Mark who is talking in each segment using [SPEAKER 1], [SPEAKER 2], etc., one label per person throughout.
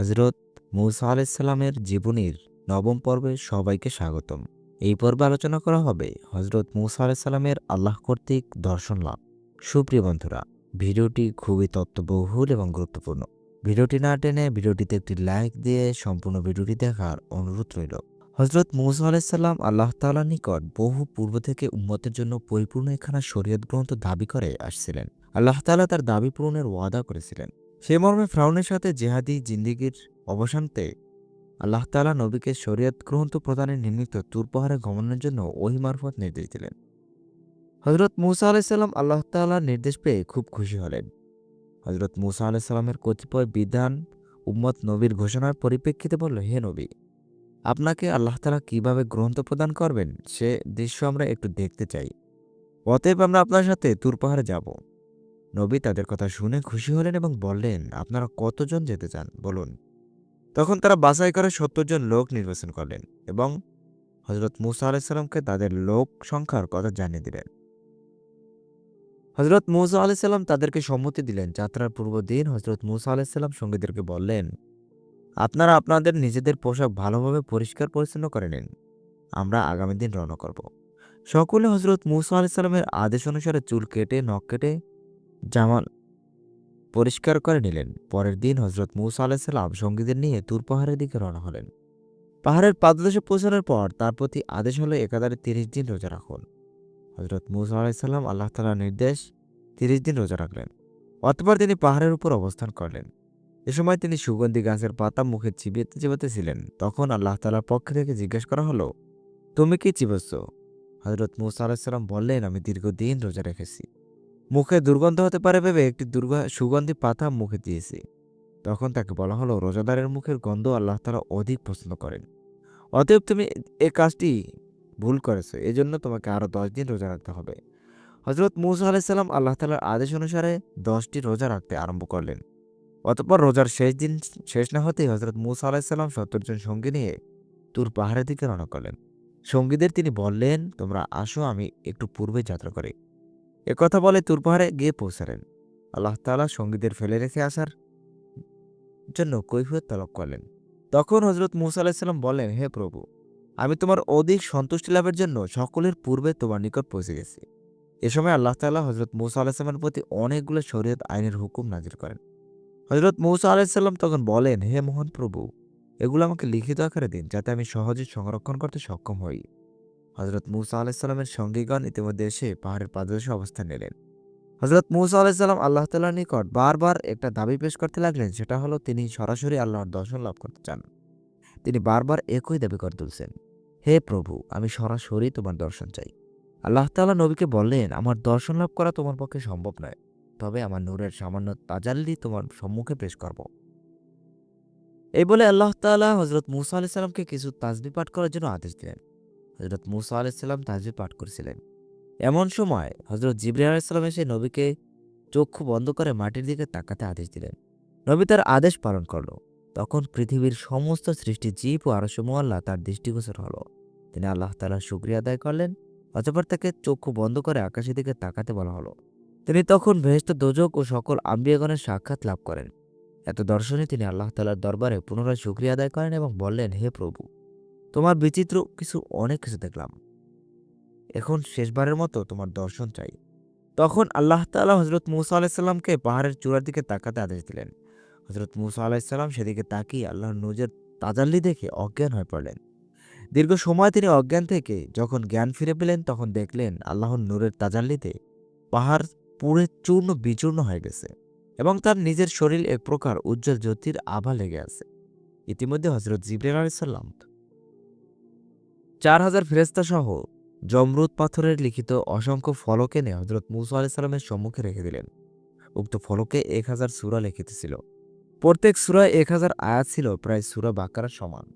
[SPEAKER 1] হজরত মৌসা আলাইসাল্লামের জীবনীর নবম পর্বে সবাইকে স্বাগতম। এই পর্বে আলোচনা করা হবে হজরত মৌসা আলাইসাল্লামের আল্লাহ কর্তৃক দর্শন লাভ। সুপ্রিয় বন্ধুরা, ভিডিওটি খুবই তত্ত্ববহুল এবং গুরুত্বপূর্ণ। ভিডিওটি না টেনে ভিডিওটিতে একটি লাইক দিয়ে সম্পূর্ণ ভিডিওটি দেখার অনুরোধ রইল। হজরত মৌসা আলাইসাল্লাম আল্লাহ তাআলার নিকট বহু পূর্ব থেকে উম্মতের জন্য পরিপূর্ণ একখানা শরীয়ত গ্রন্থ দাবি করে আসছিলেন। আল্লাহ তাআলা তার দাবি পূরণের ওয়াদা করেছিলেন। সে মর্মে ফ্রাউনের সাথে জেহাদি জিন্দিগির অবসানতে আল্লাহ তাআলা নবীকে শরীয়ত গ্রন্থ প্রদানের নির্মিত তুর পাহাড়ে গমনের জন্য ওহি মারফত নির্দেশ দিলেন। হজরত মুসা আলাইসাল্লাম আল্লাহ তাআলার নির্দেশ পেয়ে খুব খুশি হলেন। হজরত মুসা আলাইসাল্লামের কতিপয় বিধান উম্মত নবীর ঘোষণার পরিপ্রেক্ষিতে বলল, হে নবী, আপনাকে আল্লাহ তাআলা কীভাবে গ্রন্থ প্রদান করবেন সে দৃশ্য আমরা একটু দেখতে চাই। অতএব আমরা আপনার সাথে তুর পাহাড়ে যাব। নবী তাদের কথা শুনে খুশি হলেন এবং বললেন, আপনারা কতজন যেতে চান? বলুন। তখন তারা বাছাই করে সত্তর জন লোক নির্বাচন করলেন এবং হজরত মুসা আলাইসাল্লামকে তাদের লোক সংখ্যার কথা জানিয়ে দিলেন। হজরত মুসা আলাইসাল্লাম তাদেরকে সম্মতি দিলেন। যাত্রার পূর্ব দিন হজরত মুসা আলাইসাল্লাম সঙ্গীদেরকে বললেন, আপনারা আপনাদের নিজেদের পোশাক ভালোভাবে পরিষ্কার পরিচ্ছন্ন করে নিন। আমরা আগামী দিন রওনা করব। সকলে হজরত মুসা আলাইসাল্লামের আদেশ অনুসারে চুল কেটে, নখ কেটে জামাল পরিষ্কার করে নিলেন। পরের দিন হজরত মুসা আলাইসাল্লাম সঙ্গীদের নিয়ে তুর পাহাড়ের দিকে রওনা হলেন। পাহাড়ের পাদদেশে পৌঁছানোর পর তার প্রতি আদেশ হলো একাধারে তিরিশ দিন রোজা রাখুন। হজরত মুসা আলাইসাল্লাম আল্লাহ তালার নির্দেশ, তিরিশ দিন রোজা রাখলেন। অতপর তিনি পাহাড়ের উপর অবস্থান করলেন। এ সময় তিনি সুগন্ধি গাছের পাতা মুখে চিবিয়ে চিবাতে ছিলেন। তখন আল্লাহ তালার পক্ষ থেকে জিজ্ঞেস করা হলো, তুমি কি চিবচ্ছ? হজরত মুসা আলাইসাল্লাম বললেন, আমি দীর্ঘদিন রোজা রেখেছি। মুখে দুর্গন্ধ হতে পারে ভেবে একটি দুর্গা সুগন্ধি পাতা মুখে দিয়েছি। তখন তাকে বলা হলো, রোজাদারের মুখের গন্ধ আল্লাহ তালা অধিক পছন্দ করেন। অতএব তুমি এ কাজটি ভুল করেছ, এজন্য তোমাকে আরও দশ দিন রোজা রাখতে হবে। হজরত মুসা আলাইসাল্লাম আল্লাহ তালার আদেশ অনুসারে দশটি রোজা রাখতে আরম্ভ করলেন। অতপর রোজার শেষ দিন শেষ না হতেই হজরত মুসা আলাইসাল্লাম সত্তর জন সঙ্গী নিয়ে তুর পাহাড়ের দিকে রওনা করলেন। সঙ্গীদের তিনি বললেন, তোমরা আসো, আমি একটু পূর্বে যাত্রা করি। একথা বলে তুর পাহাড়ে গিয়ে পৌঁছালেন। আল্লাহ তালা সঙ্গীদের ফেলে রেখে আসার জন্য কৈফিয়ত তলব করলেন। তখন হজরত মুসা আলাহিসাল্লাম বললেন, হে প্রভু, আমি তোমার অধিক সন্তুষ্টি লাভের জন্য সকলের পূর্বে তোমার নিকট পৌঁছে গেছি। এ সময় আল্লাহ তাল্লাহ হজরত মৌসা আলাহিসাল্লামের প্রতি অনেকগুলো শরীয়ত আইনের হুকুম নাজির করেন। হজরত মৌসা আলাহিসাল্লাম তখন বলেন, হে মোহন প্রভু, এগুলো আমাকে লিখিত আকারে দিন, যাতে আমি সহজে সংরক্ষণ করতে সক্ষম হই। হজরত মুসা আলাহিসাল্লামের সঙ্গীগণ ইতিমধ্যে এসে পাহাড়ের পাদদেশে অবস্থান নিলেন। হজরত মুসা আলাহিসাল্লাম আল্লাহ তাল্লাহ নিকট বারবার একটা দাবি পেশ করতে লাগলেন, সেটা হলো তিনি সরাসরি আল্লাহর দর্শন লাভ করতে চান। তিনি বারবার একই দাবি করে তুলছেন, হে প্রভু, আমি সরাসরি তোমার দর্শন চাই। আল্লাহ তাল্লাহ নবীকে বললেন, আমার দর্শন লাভ করা তোমার পক্ষে সম্ভব নয়, তবে আমার নূরের সামান্য তাজাল্লি তোমার সম্মুখে পেশ করব। এই বলে আল্লাহ তাল্লাহ হজরত মুসা আলাইসাল্লামকে কিছু তাজবি পাঠ করার জন্য আদেশ দিলেন। হজরত মুসা আলাইসাল্লাম তাজবি পাঠ করেছিলেন। এমন সময় হজরত জিবরি আলাইসাল্লাম এসে নবীকে চক্ষু বন্ধ করে মাটির দিকে তাকাতে আদেশ দিলেন। নবী তার আদেশ পালন করল। তখন পৃথিবীর সমস্ত সৃষ্টি জীব ও আরসমোয়াল্লাহ তার দৃষ্টিগোচর হল। তিনি আল্লাহ তালার শুক্রিয়া আদায় করলেন, অতপর তাকে চক্ষু বন্ধ করে আকাশের দিকে তাকাতে বলা হলো। তিনি তখন ভেস্ত দোজক ও সকল আম্বিয়াগণের সাক্ষাৎ লাভ করেন। এত দর্শনে তিনি আল্লাহ তালার দরবারে পুনরায় শুক্রিয়া আদায় করেন এবং বললেন, হে প্রভু তোমার বিচিত্র কিছু অনেক কিছু দেখলাম। এখন শেষবারের মতো তোমার দর্শন চাই। তখন আল্লাহ তালা হজরত মুসা আলাইসাল্লামকে পাহাড়ের চূড়ার দিকে তাকাতে আদেশ দিলেন। হজরত মুসা আলাইসাল্লাম সেদিকে তাকিয়ে আল্লাহর নজর তাজাল্লি দেখে অজ্ঞান হয়ে পড়লেন। দীর্ঘ সময় তিনি অজ্ঞান থেকে যখন জ্ঞান ফিরে পেলেন, তখন দেখলেন আল্লাহর নূরের তাজাল্লিতে পাহাড় পুড়ে চূর্ণ বিচূর্ণ হয়ে গেছে এবং তার নিজের শরীর এক প্রকার উজ্জ্বল জ্যোতির আভা লেগে আছে। ইতিমধ্যে হজরত জিবরাল আলাইসাল্লাম চার হাজার ফেরেস্তা সহ জমরুদ পাথরের লিখিত অসংখ্য ফলক এনে হজরত মুসা আলাইসাল্লামের সম্মুখে রেখে দিলেন। উক্ত ফলকে এক হাজার সুরা লিখিত ছিল প্রত্যেক সুরায় এক হাজার আয়াত ছিল, প্রায় সুরা বাকারার সমান।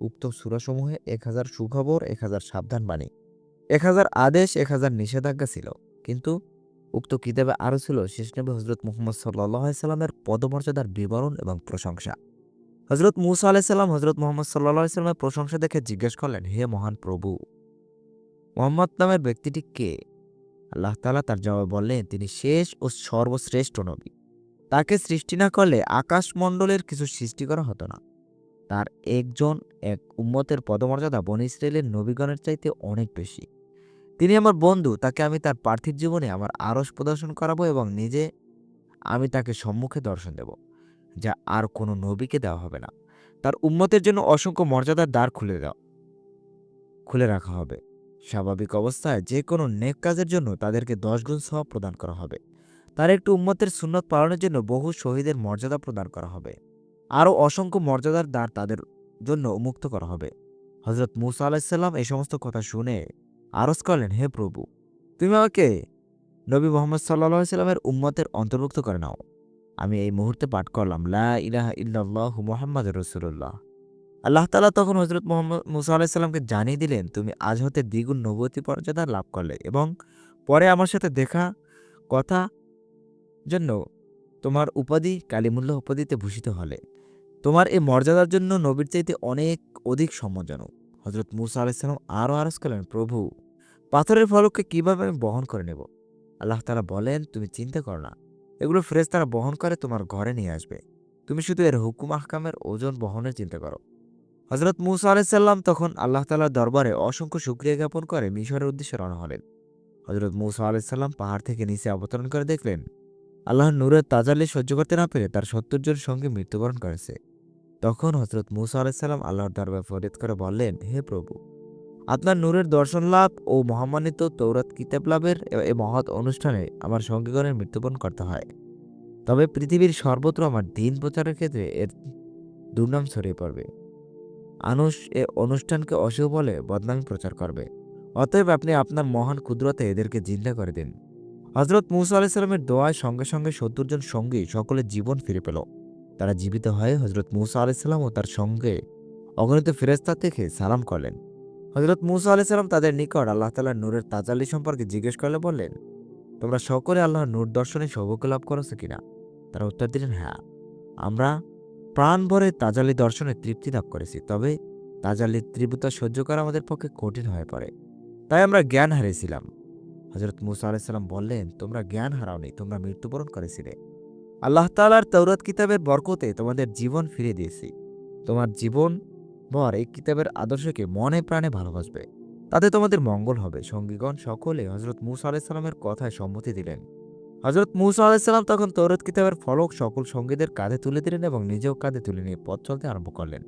[SPEAKER 1] উক্ত সুরাসমূহে এক হাজার সুখবর এক হাজার সাবধান বাণী এক হাজার আদেশ এক হাজার নিষেধাজ্ঞা ছিল। কিন্তু উক্ত কিতাবে আরও ছিল, শেষ নবী হজরত মুহম্মদ সাল্লাহ সাল্লামের পদমর্যাদার বিবরণ এবং প্রশংসা। হজরত মুসা আলাইসাল্লাম হজরত মোহাম্মদ সাল্লাহ সাল্লামের প্রশংসা দেখে জিজ্ঞেস করলেন, হে মহান প্রভু, মোহাম্মদ নামের ব্যক্তিটি কে? আল্লাহ তালা তার জবাব বললেন, তিনি শেষ ও সর্বশ্রেষ্ঠ নবী। তাকে সৃষ্টি না করলে আকাশমণ্ডলের কিছু সৃষ্টি করা হতো না। তার একজন, এক উম্মতের পদমর্যাদা বন ইসরায়েলের নবীগণের চাইতে অনেক বেশি। তিনি আমার বন্ধু, তাকে আমি তার পার্থিব জীবনে আমার আরস প্রদর্শন করাবো এবং নিজে আমি তাকে সম্মুখে দর্শন দেব। যা আর কোনো নবীকে দেওয়া হবে না। তার উম্মতের জন্য অসংখ্য মর্যাদার দ্বার খুলে দেওয়া খুলে রাখা হবে। স্বাভাবিক অবস্থায় যে কোনো নেক কাজের জন্য তাদেরকে দশ গুণ সব প্রদান করা হবে। তার একটু উম্মতের সুন্নত পালনের জন্য বহু শহীদের মর্যাদা প্রদান করা হবে। আরও অসংখ্য মর্যাদার দ্বার তাদের জন্য উন্মুক্ত করা হবে। হজরত মুসা আলাহিসাল্লাম এই সমস্ত কথা শুনে আরজ করলেন, হে প্রভু, তুমি আমাকে নবী মোহাম্মদ সাল্লা সাল্লামের উম্মতের অন্তর্ভুক্ত করে নাও। আমি এই মুহূর্তে পাঠ করলাম, লা ইলাহা ইল্লাল্লাহু মুহাম্মদ রসুল্লাহ আল্লাহ তালা তখন হজরত মোহাম্মদ মুসা আলাইসাল্লামকে জানিয়ে দিলেন, তুমি আজ হতে দ্বিগুণ নবতী পর্যাদা লাভ করলে এবং পরে আমার সাথে দেখা কথা জন্য তোমার উপাধি, কালিমুল্লাহ উপাধিতে ভূষিত হলে। তোমার এই মর্যাদার জন্য নবীর চাইতে অনেক অধিক সম্মানজনক। হজরত মুসা আলাইসালাম আরও আরজ করলেন, প্রভু, পাথরের ফলককে কীভাবে আমি বহন করে নেব? আল্লাহ তালা বলেন, তুমি চিন্তা করো না। এগুলো ফ্রেজ তারা বহন করে তোমার ঘরে নিয়ে আসবে। তুমি শুধু এর হুকুম আহকামের ওজন বহনের চিন্তা করো। হজরত মুসা আলাইসাল্লাম তখন আল্লাহ তালার দরবারে অসংখ্য সুক্রিয়া জ্ঞাপন করে মিশরের উদ্দেশ্যে রওনা হলেন। হজরত মুসা আলাইসাল্লাম পাহাড় থেকে নিচে অবতরণ করে দেখলেন, আল্লাহর নূরের তাজাল্লি সহ্য করতে না পেরে তার সত্তর জন সঙ্গে মৃত্যুবরণ করেছে। তখন হজরত মুসা আলাইসাল্লাম আল্লাহর দরবার ফরিয়াদ করে বললেন, হে প্রভু আপনার নূরের দর্শন লাভ ও মহামান্বিত তৌরাত কিতাব লাভের এ- এ মহৎ অনুষ্ঠানে আমার সঙ্গীগণের মৃত্যুবরণ করতে হয়। তবে পৃথিবীর সর্বত্র আমার দিন প্রচারের ক্ষেত্রে এর দুর্নাম ছড়িয়ে পড়বে। আনুষ এ অনুষ্ঠানকে অশুভ বলে বদনামি প্রচার করবে। অতএব আপনি আপনার মহান ক্ষুদ্রতে এদেরকে জিন্দা করে দিন। হজরত মুসা আলাইসাল্লামের দোয়ায় সঙ্গে সঙ্গে সত্তর জন সঙ্গী সকলের জীবন ফিরে পেল। তারা জীবিত হয়ে হজরত মুসা আলাইসাল্লাম ও তার সঙ্গে অগণিত ফেরেস্তা থেকে সালাম করলেন। হজরত মুসা আলাইসাল্লাম তাদের নিকট আল্লাহ তালার নূরের তাজাল্লি সম্পর্কে জিজ্ঞেস করলে বললেন, তোমরা সকলে আল্লাহর নূর দর্শনে সৌভাগ্য লাভ করেছ কিনা? তারা উত্তর দিলেন হ্যাঁ আমরা প্রাণ ভরে তাজাল্লি দর্শনে তৃপ্তি লাভ করেছি, তবে তাজালির তীব্রতা সহ্য করা আমাদের পক্ষে কঠিন হয়ে পড়ে। তাই আমরা জ্ঞান হারিয়েছিলাম। হজরত মুসা আলাইসাল্লাম বললেন, তোমরা জ্ঞান হারাওনি, তোমরা মৃত্যুবরণ করেছিলে। আল্লাহ তালার তৌরাত কিতাবের বরকতে তোমাদের জীবন ফিরে দিয়েছি। তোমার জীবন ভর এই কিতাবের আদর্শকে মনে প্রাণে ভালোবাসবে। তাতে তোমাদের মঙ্গল হবে। সঙ্গীগণ সকলে হজরত মুসা আলাইসাল্লামের কথায় সম্মতি দিলেন। হজরত মুসা আলাইসাল্লাম তখন তৌরত কিতাবের ফলক সকল সঙ্গীদের কাঁধে তুলে দিলেন এবং নিজেও কাঁধে তুলে নিয়ে পথ চলতে আরম্ভ করলেন।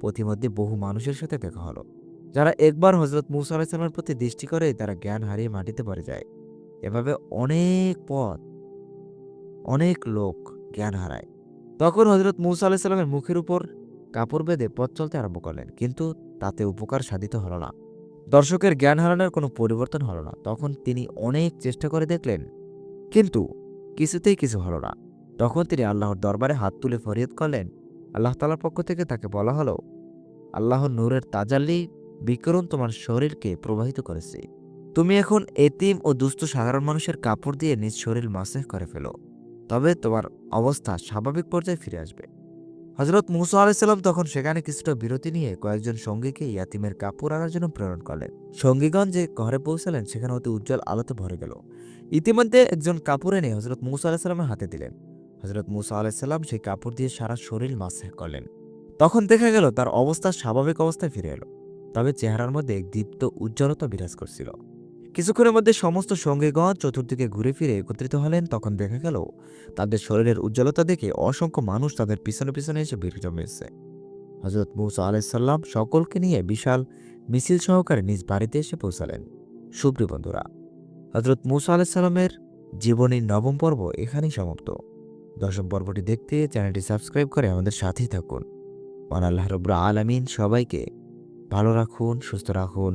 [SPEAKER 1] পথিমধ্যে বহু মানুষের সাথে দেখা হলো। যারা একবার হজরত মুসা আলাইসাল্লামের প্রতি দৃষ্টি করে তারা জ্ঞান হারিয়ে মাটিতে পড়ে যায়। এভাবে অনেক পথ, অনেক লোক জ্ঞান হারায়। তখন হজরত মুসা আলাইসাল্লামের মুখের উপর কাপড় বেঁধে পথ চলতে আরম্ভ করলেন, কিন্তু তাতে উপকার সাধিত হলো না। দর্শকের জ্ঞান হারানোর কোনো পরিবর্তন হলো না। তখন তিনি অনেক চেষ্টা করে দেখলেন, কিন্তু কিছুতেই কিছু হলো না। তখন তিনি আল্লাহর দরবারে হাত তুলে ফরিয়াদ করলেন, আল্লাহ তালার পক্ষ থেকে তাকে বলা হলো, আল্লাহর নূরের তাজাল্লি বিকরণ তোমার শরীরকে প্রবাহিত করেছে। তুমি এখন এতিম ও দুস্থ সাধারণ মানুষের কাপড় দিয়ে নিজ শরীর মাসেহ করে ফেলো। তবে তোমার অবস্থা স্বাভাবিক পর্যায়ে ফিরে আসবে। হজরত মুসা আলাইসাল্লাম তখন সেখানে কিছুটা বিরতি নিয়ে কয়েকজন সঙ্গীকে ইয়াতিমের কাপড় আনার জন্য প্রেরণ করলেন। সঙ্গীগণ যে ঘরে পৌঁছালেন, সেখানে অতি উজ্জ্বল আলোতে ভরে গেল। ইতিমধ্যে একজন কাপড় এনে হজরত মুসা আলাহিসাল্লামের হাতে দিলেন। হজরত মুসা আলাইসাল্লাম সেই কাপড় দিয়ে সারা শরীর মাসে করলেন। তখন দেখা গেল, তার অবস্থা স্বাভাবিক অবস্থায় ফিরে এলো। তবে চেহারার মধ্যে এক দীপ্ত উজ্জ্বলতা বিরাজ করছিল। কিছুক্ষণের মধ্যে সমস্ত সঙ্গীগণ চতুর্দিকে ঘুরে ফিরে একত্রিত হলেন। তখন দেখা গেল, তাদের শরীরের উজ্জ্বলতা দেখে অসংখ্য মানুষ তাদের পিছনে পিছনে এসে ভিড় জমেছে হজরত মুসা আলাইসাল্লাম সকলকে নিয়ে বিশাল মিছিল সহকারে নিজ বাড়িতে এসে পৌঁছালেন। সুপ্রিয় বন্ধুরা হজরত মুসা আলাইসাল্লামের জীবনীর নবম পর্ব এখানেই সমাপ্ত। দশম পর্বটি দেখতে চ্যানেলটি সাবস্ক্রাইব করে আমাদের সাথেই থাকুন। মহান আল্লাহ রব্রা আলামিন সবাইকে ভালো রাখুন, সুস্থ রাখুন।